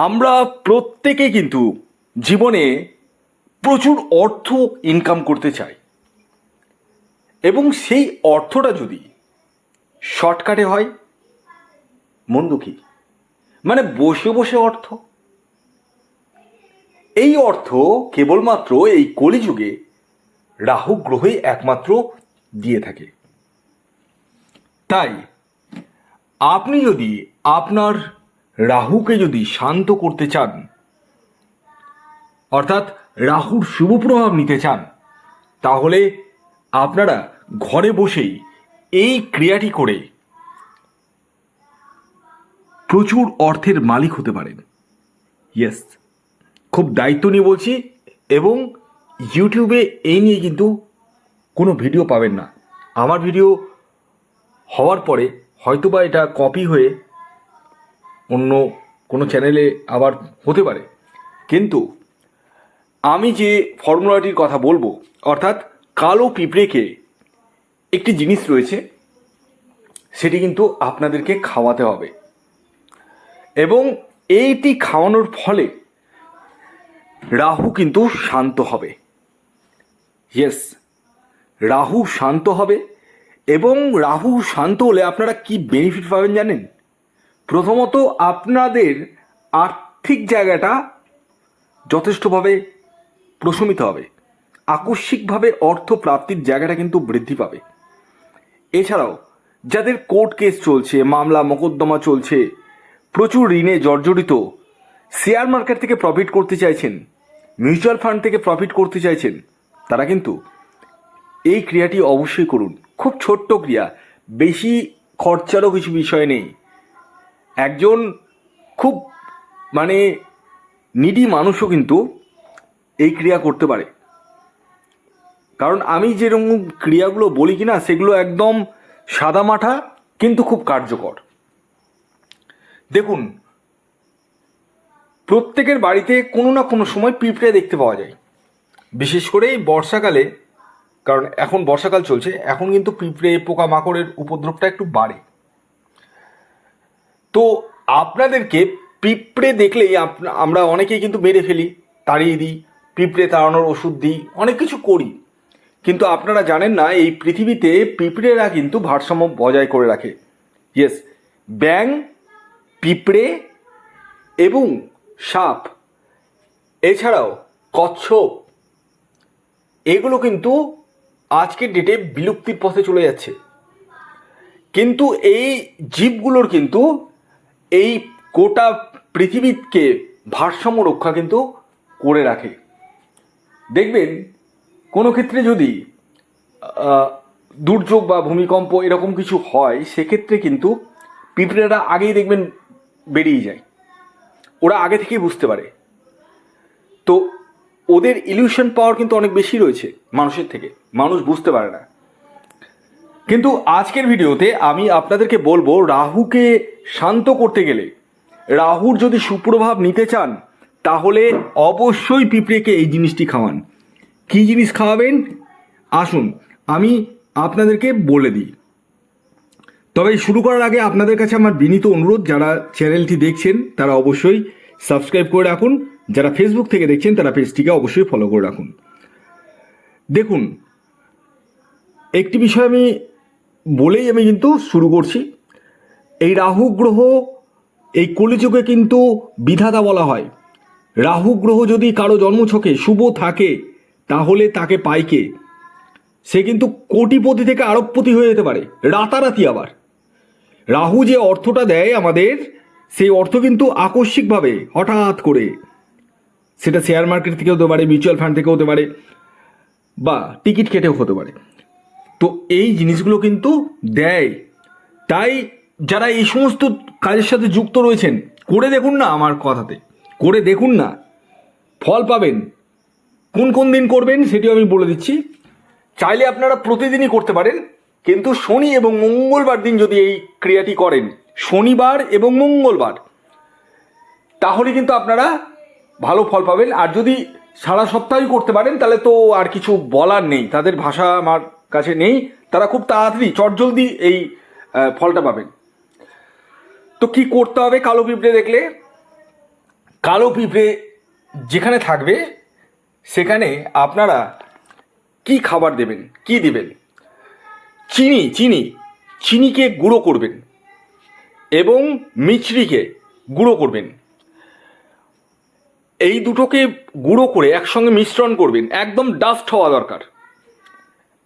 আমরা প্রত্যেকে কিন্তু জীবনে প্রচুর অর্থ ইনকাম করতে চাই। এবং সেই অর্থটা যদি শর্টকাটে হয়, মন্দ কি? মানে বসে বসে অর্থ। এই অর্থ কেবলমাত্র এই কলিযুগে রাহু গ্রহে একমাত্র দিয়ে থাকে। তাই, আপনি যদি আপনার রাহুকে যদি শান্ত করতে চান, অর্থাৎ রাহুর শুভ প্রভাব নিতে চান, তাহলে আপনারা ঘরে বসেই এই ক্রিয়াটি করে প্রচুর অর্থের মালিক হতে পারেন। ইয়েস খুব দায়িত্ব নিয়ে বলছি এবং ইউটিউবে এই নিয়ে কিন্তু কোনো ভিডিও পাবেন না। আমার ভিডিও হওয়ার পরে হয়তোবা এটা কপি হয়ে অন্য কোনো চ্যানেলে আবার হতে পারে। কিন্তু আমি যে ফর্মুলাটির কথা বলব, অর্থাৎ কালো পিঁপড়েকে একটি জিনিস রয়েছে, সেটি কিন্তু আপনাদেরকে খাওয়াতে হবে। এবং এইটি খাওয়ানোর ফলে রাহু কিন্তু শান্ত হবে। ইয়েস রাহু শান্ত হবে এবং রাহু শান্ত হলে আপনারা কি বেনিফিট পাবেন জানেন? প্রথমত আপনাদের আর্থিক জায়গাটা যথেষ্টভাবে প্রশমিত হবে। আকস্মিকভাবে অর্থ প্রাপ্তির জায়গাটা কিন্তু বৃদ্ধি পাবে। এছাড়াও, যাদের কোর্ট কেস চলছে, মামলা, মোকদ্দমা চলছে, প্রচুর ঋণে জর্জরিত, শেয়ার মার্কেট থেকে প্রফিট করতে চাইছেন মিউচুয়াল ফান্ড থেকে প্রফিট করতে চাইছেন, তারা কিন্তু এই ক্রিয়াটি অবশ্যই করুন। খুব ছোট্ট ক্রিয়া, বেশি খরচারও কিছু বিষয় নেই। একজন খুব মানে নিডি মানুষও কিন্তু এই ক্রিয়া করতে পারে। কারণ আমি যেরকম ক্রিয়াগুলো বলি কি না সেগুলো একদম সাদামাঠা কিন্তু খুব কার্যকর। দেখুন, প্রত্যেকের বাড়িতে কোনো না কোনো সময় পিঁপড়ে দেখতে পাওয়া যায়। বিশেষ করে এই বর্ষাকালে, কারণ এখন বর্ষাকাল চলছে, এখন কিন্তু পিঁপড়ে পোকামাকড়ের উপদ্রবটা একটু বাড়ে। আপনাদেরকে পিঁপড়ে দেখলেই আমরা অনেকেই কিন্তু মেরে ফেলি, তাড়িয়ে দিই, পিঁপড়ে তাড়ানোর ওষুধ দিই, অনেক কিছু করি। কিন্তু আপনারা জানেন না, এই পৃথিবীতে পিঁপড়েরা কিন্তু ভারসাম্য বজায় করে রাখে। ইয়েস ব্যাং, পিঁপড়ে এবং সাপ, এছাড়াও কচ্ছপ, এগুলো কিন্তু আজকের ডেটে বিলুপ্তির পথে চলে যাচ্ছে। কিন্তু এই জীবগুলোর কিন্তু এই গোটা পৃথিবীকে ভারসাম্য রক্ষা কিন্তু করে রাখে। দেখবেন, কোনো ক্ষেত্রে যদি দুর্যোগ বা ভূমিকম্প এরকম কিছু হয়, সেক্ষেত্রে কিন্তু পিঁপড়েরা আগেই দেখবেন বেরিয়ে যায়। ওরা আগে থেকেই বুঝতে পারে। তো ওদের ইলিউশন পাওয়ার কিন্তু অনেক বেশি রয়েছে মানুষের থেকে। মানুষ বুঝতে পারে না। কিন্তু আজকের ভিডিওতে আমি আপনাদেরকে বলব রাহুকে শান্ত করতে গেলে। রাহুর যদি সুপ্রভাব নিতে চান, তাহলে অবশ্যই পিঁপড়েকে এই জিনিসটি খাওয়ান। কী জিনিস খাওয়াবেন? আসুন, আমি আপনাদেরকে বলে দিই। তবে শুরু করার আগে আপনাদের কাছে আমার বিনীত অনুরোধ, যারা চ্যানেলটি দেখছেন, তারা অবশ্যই সাবস্ক্রাইব করে রাখুন। যারা ফেসবুক থেকে দেখছেন, তারা পেজটিকে অবশ্যই ফলো করে রাখুন। দেখুন, একটি বিষয় আমি বলেই আমি কিন্তু শুরু করছি। এই রাহু গ্রহ, এই কলিযুগে কিন্তু বিধাতা বলা হয়। রাহু গ্রহ যদি কারও জন্মছকে শুভ থাকে, তাহলে তাকে পাইকে সে কিন্তু কোটিপতি থেকে আরবপতি হয়ে যেতে পারে, রাতারাতি আবার। রাহু যে অর্থটা দেয় আমাদের, সেই অর্থ কিন্তু আকস্মিকভাবে হঠাৎ করে। সেটা শেয়ার মার্কেট থেকে হতে পারে মিউচুয়াল ফান্ড থেকে হতে পারে, বা টিকিট কেটেও হতে পারে। তো এই জিনিসগুলো কিন্তু দেয়। তাই যারা এই সমস্ত কাজের সাথে যুক্ত রয়েছেন, করে দেখুন না আমার কথাতে। করে দেখুন না। ফল পাবেন। কোন কোন দিন করবেন সেটিও আমি বলে দিচ্ছি। চাইলে আপনারা প্রতিদিনই করতে পারেন, কিন্তু শনি এবং মঙ্গলবার দিন যদি এই ক্রিয়াটি করেন, শনিবার এবং মঙ্গলবার, তাহলে কিন্তু আপনারা ভালো ফল পাবেন। আর যদি সারা সপ্তাহই করতে পারেন, তাহলে তো আর কিছু বলার নেই। তাদের ভাষা আমার কাছে নেই, তারা খুব তাড়াতাড়ি, চটজলদি এই ফলটা পাবেন তো কি করতে হবে কালো পিঁপড়ে দেখলে? কালো পিঁপড়ে যেখানে থাকবে, সেখানে আপনারা কি খাবার দেবেন, কি দিবেন? চিনি চিনি, চিনিকে গুঁড়ো করবেন এবং মিছরিকে গুঁড়ো করবেন। এই দুটোকে গুঁড়ো করে একসঙ্গে মিশ্রণ করবেন, একদম ডাস্ট হওয়া দরকার।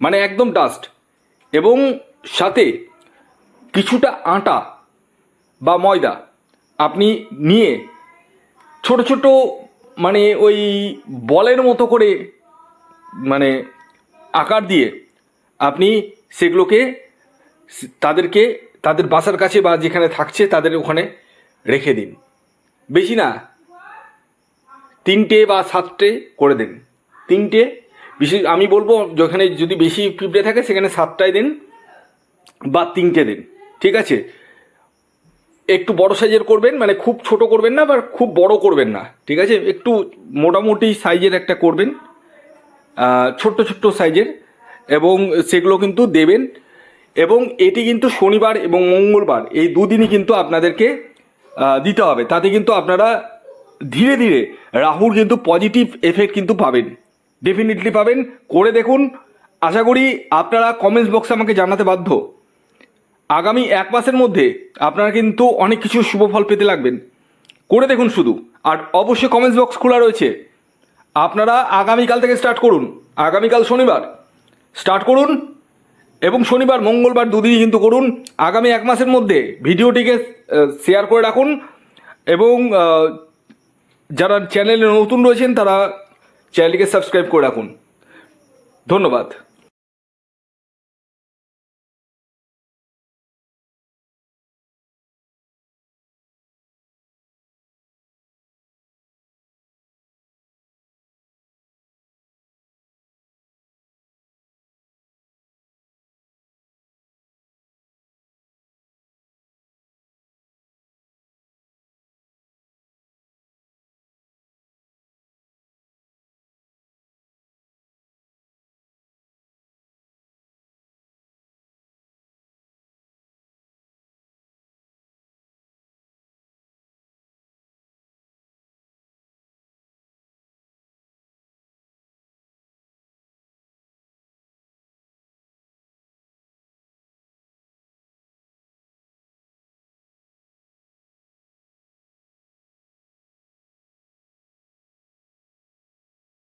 মানে একদম ডাস্ট এবং সাথে কিছুটা আটা বা ময়দা আপনি নিয়ে ছোট ছোট মানে ওই বলের মতো করে মানে আকার দিয়ে আপনি সেগুলোকে তাদেরকে, তাদের বাসার কাছে বা যেখানে থাকছে তাদের ওখানে রেখে দিন। বেশি না, তিনটে বা সাতটে করে দিন। তিনটে বিশেষ আমি বলব, যেখানে যদি বেশি পিঁপড়ে থাকে, সেখানে সাতটায় দিন বা তিনটে দিন, ঠিক আছে? একটু বড় সাইজের করবেন মানে খুব ছোট করবেন না, বা খুব বড় করবেন না, ঠিক আছে? একটু মোটামুটি সাইজের একটা করবেন ছোট্ট ছোট্ট সাইজের, এবং সেগুলো কিন্তু দেবেন, এবং এটি কিন্তু শনিবার এবং মঙ্গলবার, এই দুদিনই কিন্তু আপনাদেরকে দিতে হবে। তাতে কিন্তু আপনারা ধীরে ধীরে রাহুর কিন্তু পজিটিভ এফেক্ট কিন্তু পাবেন। ডেফিনেটলি পাবেন। করে দেখুন। আশা করি আপনারা কমেন্টস বক্সে আমাকে জানাতে বাধ্য। আগামী এক মাসের মধ্যে আপনারা কিন্তু অনেক কিছু শুভ ফল পেতে লাগবেন। করে দেখুন শুধু। আর অবশ্যই কমেন্টস বক্স খোলা রয়েছে। আপনারা আগামীকাল থেকে স্টার্ট করুন। আগামীকাল শনিবার স্টার্ট করুন। এবং শনিবার, মঙ্গলবার দুদিনই কিন্তু করুন। আগামী এক মাসের মধ্যে ভিডিওটিকে শেয়ার করে রাখুন। এবং যারা চ্যানেলে নতুন রয়েছেন তারা চ্যানেলটিকে সাবস্ক্রাইব করে রাখুন ধন্যবাদ